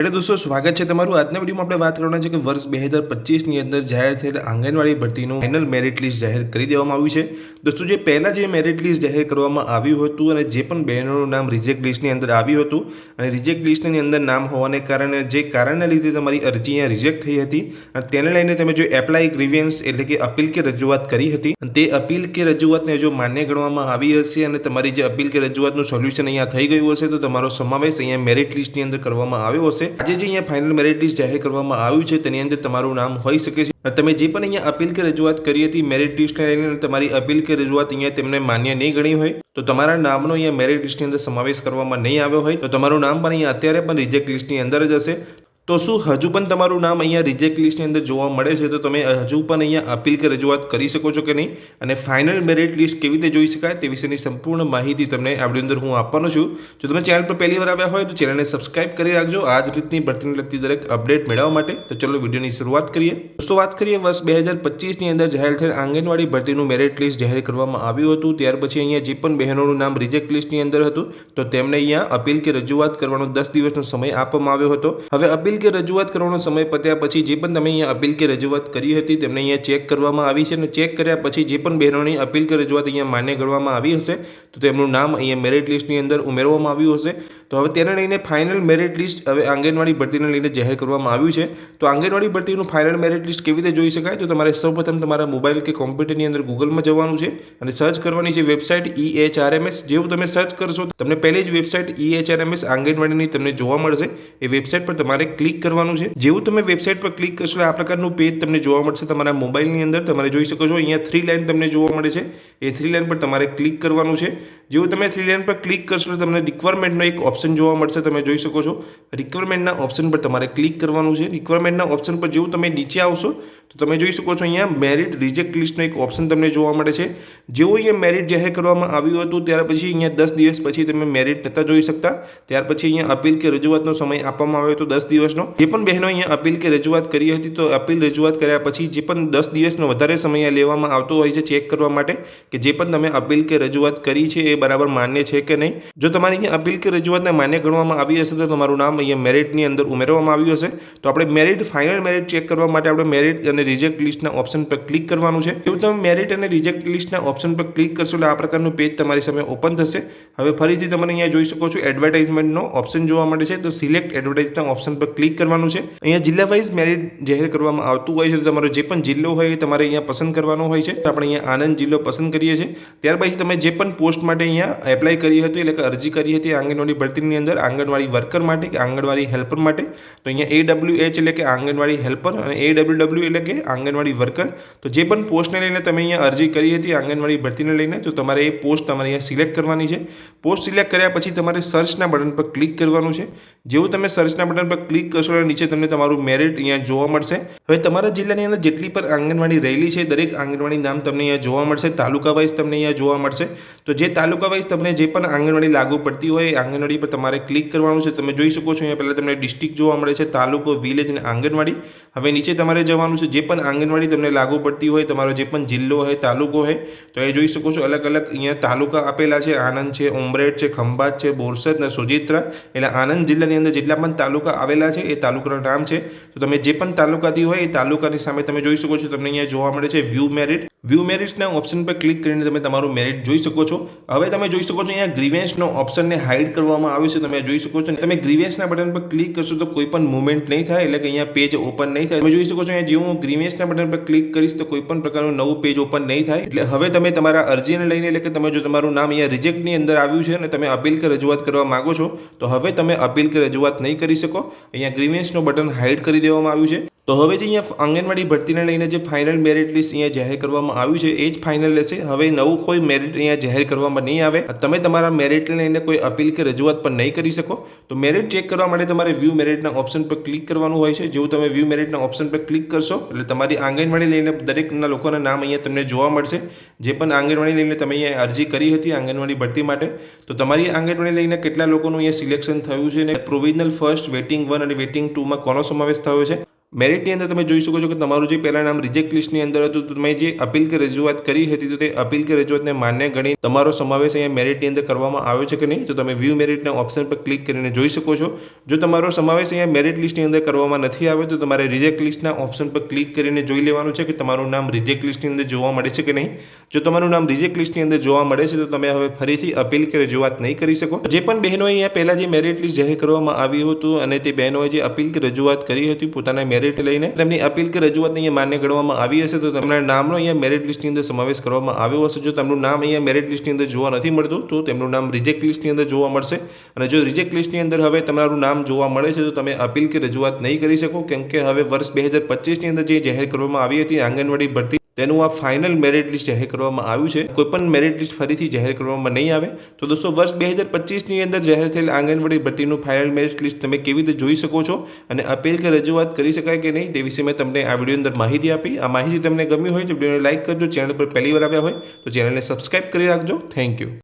એટલે દોસ્તો, સ્વાગત છે તમારું આજના વિડીયોમાં આપણે વાત કરવાના છે કે વર્ષ બે હજાર પચીસની અંદર જાહેર થયેલ આંગણવાડી ભરતીનું ફાઇનલ મેરિટ લિસ્ટ જાહેર કરી દેવામાં આવ્યું છે. દોસ્તો, જે પહેલાં જે મેરિટ લિસ્ટ જાહેર કરવામાં આવ્યું હતું અને જે પણ બહેનોનું નામ રિજેક્ટ લિસ્ટની અંદર આવ્યું હતું, અને રિજેક્ટ લિસ્ટની અંદર નામ હોવાને કારણે, જે કારણના લીધે તમારી અરજી અહીંયા રિજેક્ટ થઈ હતી, અને તેને લઈને તમે જો એપ્લાય ગ્રીવિયન્સ એટલે કે અપીલ કે રજૂઆત કરી હતી, અને તે અપીલ કે રજૂઆતને જો માન્ય ગણવામાં આવી હશે અને તમારી જે અપીલ કે રજૂઆતનું સોલ્યુશન અહીંયા થઈ ગયું હશે, તો તમારો સમાવેશ અહીંયા મેરિટ લિસ્ટની અંદર કરવામાં આવ્યો હશે. આજે જે અહીંયા ફાઇનલ મેરિટ લિસ્ટ જાહેર કરવામાં આવ્યું છે, તેની અંદર તમારું નામ હોઈ શકે છે. તમે જે પણ અહીંયા અપીલ કે રજૂઆત કરી હતી મેરિટ લિસ્ટને તમારી અપીલ કે રજૂઆત અહીંયા તેમને માન્ય નહીં ગણી હોય, તો તમારા નામનો અહીંયા મેરિટ લિસ્ટની અંદર સમાવેશ કરવામાં નહીં આવ્યો હોય, તો તમારું નામ પણ અહીંયા અત્યારે પણ રિજેક્ટ લિસ્ટની અંદર જ હશે. તો શું હજુ પણ તમારું નામ અહીંયા રિજેક્ટ લિસ્ટની અંદર જોવા મળે છે? તો તમે હજુ પણ અહીંયા અપીલ કે રજૂઆત કરી શકો છો કે નહીં? અને ફાઇનલ મેરિટ લિસ્ટ કેવી રીતે જોઈ શકાય તે વિશેની સંપૂર્ણ માહિતી તમને આપણી અંદર હું આપવાનો છું. જો તમે ચેનલ પર પહેલી વાર આવ્યા હોય તો ચેનલને સબસ્ક્રાઇબ કરી રાખજો. આ જ રીતની ભરતીને લગતી દરેક અપડેટ મેળવવા માટે. તો ચલો વિડીયોની શરૂઆત કરીએ. દોસ્તો, વાત કરીએ વર્ષ બે હજાર પચીસની અંદર જાહેર થયેલ આંગણવાડી ભરતીનું મેરિટ લિસ્ટ જાહેર કરવામાં આવ્યું હતું. ત્યાર પછી અહીંયા જે પણ બહેનોનું નામ રિજેક્ટ લિસ્ટની અંદર હતું, તો તેમને અહીંયા અપીલ કે રજૂઆત કરવાનો દસ દિવસનો સમય આપવામાં આવ્યો હતો. હવે અપીલ કે રજૂઆત કરવાનો સમય પત્યા પછી જે પણ તમે અહીંયા અપીલ કે રજૂઆત કરી હતી તેમને અહીંયા ચેક કરવામાં આવી છે અને ચેક કર્યા પછી જે પણ બહેનોની અપીલ કે રજૂઆત અહીંયા માન્ય ગણવામાં આવી હશે તો તેમનું નામ અહીંયા મેરિટ લિસ્ટની અંદર ઉમેરવામાં આવ્યું હશે. તો હવે તેને લઈને ફાઇનલ મેરિટ લિસ્ટ હવે આંગણવાડી ભરતીને લઈને જાહેર કરવામાં આવ્યું છે. તો આંગણવાડી ભરતીનું ફાઇનલ મેરિટ લિસ્ટ કેવી રીતે જોઈ શકાય? તો તમારે સૌપ્રથમ તમારા મોબાઈલ કે કોમ્પ્યુટરની અંદર ગૂગલમાં જવાનું છે અને સર્ચ કરવાની છે website E H R M S જેવું તમે સર્ચ કરશો, તમને પહેલી જ website E H R M S આંગણવાડીની તમને જોવા મળશે. એ વેબસાઇટ પર તમારે ક્લિક કરવાનું છે. જેવું તમે વેબસાઇટ પર ક્લિક કરશો આ પ્રકારનું પેજ તમને જોવા મળશે તમારા મોબાઈલની અંદર. તમારે જોઈ શકો છો અહીંયા થ્રી લાઇન તમને જોવા મળે છે. એ થ્રી લાઇન પર તમારે ક્લિક કરવાનું છે. જેવું તમે થ્રી લાઇન પર ક્લિક કરશો તમને રિક્વાયરમેન્ટનો એક ઓપ્શન જોવા મળશે, તમે જોઈ શકો છો. રિક્વાયરમેન્ટના ઓપ્શન પર તમારે ક્લિક કરવાનું છે. રિક્વાયરમેન્ટના ઓપ્શન પર જેવું તમે નીચે આવશો, તો તમે જોઈ શકો છો અહીંયા મેરિટ રિજેક્ટ લિસ્ટનો એક ઓપ્શન તમને જોવા મળે છે. જેવું અહીંયા મેરિટ જાહેર કરવામાં આવ્યું હતું, ત્યાર પછી અહીંયા દસ દિવસ પછી તમે મેરિટ નહોતા જોઈ શકતા. ત્યાર પછી અહીંયા અપીલ કે રજૂઆતનો સમય આપવામાં આવ્યો હતો, દસ દિવસનો. જે પણ બહેનો અહીંયા અપીલ કે રજૂઆત કરી હતી, તો અપીલ રજૂઆત કર્યા પછી જે પણ દસ દિવસનો વધારે સમય લેવામાં આવતો હોય છે ચેક કરવા માટે, કે જે પણ તમે અપીલ કે રજૂઆત કરી છે, એ બરાબર માન્ય છે કે નહીં? જો તમારી અહીંયા અપીલ કે રજૂઆતને માન્ય ગણવામાં આવી હશે તો તમારું નામ અહીંયા મેરિટની અંદર ઉમેરવામાં આવ્યું હશે. તો આપણે મેરિટ, ફાઇનલ મેરિટ ચેક કરવા માટે આપણે મેરિટ અને રિજેક્ટ લિસ્ટના ઓપ્શન પર ક્લિક કરવાનું છે. એવું તમે મેરિટ અને રિજેક્ટ લિસ્ટના ઓપ્શન પર ક્લિક કરશો એટલે આ પ્રકારનું પેજ તમારી સામે ઓપન થશે. હવે ફરીથી તમે અહીંયા જોઈ શકો છો એડવર્ટાઇઝમેન્ટનો ઓપ્શન જોવા મળે છે. તો સિલેક્ટ એડવર્ટાઇઝના ઓપ્શન પર ક્લિક કરવાનું છે. અહીંયા જિલ્લા વાઇઝ મેરિટ જાહેર કરવામાં આવતું હોય છે. તો તમારો જે પણ જિલ્લો હોય એ તમારે અહીંયા પસંદ કરવાનો હોય છે. તો આપણે અહીંયા આનંદ જિલ્લો પસંદ કરીએ છીએ. ત્યાર પછી તમે જે પણ પોસ્ટ માટે અહીંયા એપ્લાય કરી હતી, એટલે કે અરજી કરી હતી આંગણવાડી ભરતીની અંદર આંગણવાડી વર્કર માટે કે આંગણવાડી હેલ્પર માટે, તો અહીંયા એ ડબલ્યુ એચ એટલે કે આંગણવાડી હેલ્પર અને એ એટલે કે આંગણવાડી વર્કર. તો જે પણ પોસ્ટને લઈને તમે અહીંયા અરજી કરી હતી, આંગણવાડી ભરતીને લઈને, તો તમારે એ પોસ્ટ તમારે અહીંયા સિલેક્ટ કરવાની છે. પોસ્ટ સિલેક્ટ કર્યા પછી તમારે સર્ચના બટન પર ક્લિક કરવાનું છે. જેવું તમે સર્ચના બટન પર ક્લિક કરશો એટલે નીચે તમને તમારું મેરિટ અહીંયા જોવા મળશે. હવે તમારા જિલ્લાની અંદર જેટલી પણ આંગણવાડી રહેલી છે, દરેક આંગણવાડી નામ તમને અહીંયા જોવા મળશે. તાલુકા વાઇઝ તમને અહીંયા જોવા મળશે. તો જે તાલુકા વાઇઝ તમને જે પણ આંગણવાડી લાગુ પડતી હોય આંગણવાડી પર તમારે ક્લિક કરવાનું છે, તમે જોઈ શકો છો, અહીંયા પહેલાં તમને ડિસ્ટ્રિક્ટ જોવા મળે છે, તાલુકો વિલેજ અને આંગણવાડી. હવે નીચે તમારે જવાનું છે, જે પણ આંગણવાડી તમને લાગુ પડતી હોય, તમારો જે પણ જિલ્લો હોય, તાલુકો હોય, તો એ જોઈ શકો છો, અલગ અલગ અહીંયા તાલુકા આપેલા છે આનંદ છે, ઉમરેઠ છે, ખંભાત છે, બોરસદ અને સોજિત્રા. એટલે આનંદ જિલ્લાની અંદર જેટલા પણ તાલુકા આવેલા છે, એ તાલુકાનું નામ છે. તો તમે જે પણ તાલુકાથી હોય, એ તાલુકાની સામે તમે જોઈ શકો છો, તમને અહીંયા જોવા મળે છે વ્યૂ મેરિટ વ્યૂ મેરિટ્સના ઓપ્શન પર ક્લિક કરીને તમે તમારું મેરિટ જોઈ શકો છો. હવે તમે જોઈ શકો છો, અહીંયા ગ્રીવેન્સનો ઓપ્શનને હાઇડ કરવામાં આવ્યો છે તમે જોઈ શકો છો. તમે ગ્રીવેસના બટન પર ક્લિક કરશો તો કોઈ પણ મુવમેન્ટ નહીં થાય એટલે કે અહીંયા પેજ ઓપન નહીં થાય. તમે જોઈ શકો છો અહીંયા જેવું હું ગ્રીવેસના બટન પર ક્લિક કરીશ તો કોઈ પણ પ્રકારનું નવું પેજ ઓપન નહીં થાય. એટલે હવે તમે તમારા અરજીને લઈને એટલે કે તમે જો તમારું નામ અહીંયા રિજેક્ટની અંદર આવ્યું છે અને તમે અપીલ કે રજૂઆત કરવા માંગો છો, તો હવે તમે અપીલ કે રજૂઆત નહીં કરી શકો. અહીંયા ગ્રીવેન્સનું બટન હાઇડ કરી દેવામાં આવ્યું છે. તો હવે જે અહીંયા આંગણવાડી ભરતીને લઈને જે ફાઇનલ મેરિટ લિસ્ટ અહીંયા જાહેર કરવામાં આવ્યું છે, એ જ ફાઇનલ રહેશે હવે નવું કોઈ મેરિટ અહીંયા જાહેર કરવામાં નહીં આવે. તમે તમારા મેરિટને લઈને કોઈ અપીલ કે રજૂઆત પણ નહીં કરી શકો. તો મેરિટ ચેક કરવા માટે તમારે વ્યૂ મેરિટના ઓપ્શન પર ક્લિક કરવાનું હોય છે. જેવું તમે વ્યૂ મેરિટના ઓપ્શન પર ક્લિક કરશો, એટલે તમારી આંગણવાડી લઈને દરેકના લોકોના નામ અહીંયા તમને જોવા મળશે. જે પણ આંગણવાડી લઈને તમે અહીંયા અરજી કરી હતી આંગણવાડી ભરતી માટે, તો તમારી આંગણવાડી લઈને કેટલા લોકોનું અહીંયા સિલેક્શન થયું છે અને પ્રોવિઝનલ ફર્સ્ટ વેટિંગ વન અને વેટિંગ ટુમાં કોનો સમાવેશ થયો છે? મેરિટની અંદર તમે જોઈ શકો છો કે તમારું જે પહેલાં નામ રિજેક્ટ લિસ્ટની અંદર હતું, તો તમે જે અપીલ કે રજૂઆત કરી હતી, તો તે અપીલ કે રજૂઆતને માન્ય ગણી તમારો સમાવેશ અહીંયા મેરિટની અંદર કરવામાં આવ્યો છે કે નહીં? તો તમે વ્યૂ મેરિટના ઓપ્શન પર ક્લિક કરીને જોઈ શકો છો. જો તમારો સમાવેશ અહીંયા મેરિટ લિસ્ટની અંદર કરવામાં નથી આવ્યો, તો તમારે રિજેક્ટ લિસ્ટના ઓપ્શન પર ક્લિક કરીને જોઈ લેવાનું છે કે તમારું નામ રિજેક્ટ લિસ્ટની અંદર જોવા મળે છે કે નહીં? જો તમારું નામ રિજેક્ટ લિસ્ટની અંદર જોવા મળે છે, તો તમે હવે ફરીથી અપીલ કે રજૂઆત નહીં કરી શકો. જે પણ બહેનોએ અહીંયા પહેલાં જે મેરિટ લિસ્ટ જાહેર કરવામાં આવ્યું હતું અને તે બહેનોએ જે અપીલ કે રજૂઆત કરી હતી, પોતાના મેરિટ લઈને તેમની અપીલ કે રજૂઆતને અહીંયા માન્ય ગણવામાં આવી હશે તો તેમના નામનો અહીંયા મેરિટ લિસ્ટની અંદર સમાવેશ કરવામાં આવ્યો હશે. જો તેમનું નામ અહીંયા મેરિટ લિસ્ટની અંદર જોવા નથી મળતું, તો તેમનું નામ રિજેક્ટ લિસ્ટની અંદર જોવા મળશે. અને જો રિજેક્ટ લિસ્ટની અંદર હવે તમારું નામ જોવા મળે છે, તો તમે અપીલ કે રજૂઆત નહીં કરી શકો, કેમ કે હવે વર્ષ બે હજાર પચીસની અંદર જે જાહેર કરવામાં આવી હતી, આંગણવાડી ભરતી તેનું આ ફાઇનલ મેરિટ લિસ્ટ જાહેર કરવામાં આવ્યું છે. કોઈ પણ મેરિટ લિસ્ટ ફરીથી જાહેર કરવામાં નહીં આવે. તો દોસ્તો, વર્ષ બે હજાર પચીસની અંદર જાહેર થયેલ આંગણવાડી ભરતીનું ફાઇનલ મેરિટ લિસ્ટ તમે કેવી રીતે જોઈ શકો છો? અને અપીલ કે રજૂઆત કરી શકાય કે નહીં, તે વિશે મેં તમને આ વીડિયો અંદર માહિતી આપી. આ માહિતી તમને ગમી હોય તો વિડીયોને લાઇક કરજો. ચેનલ પર પહેલી વાર આવ્યા હોય તો ચેનલને સબસ્ક્રાઇબ કરી રાખજો. Thank you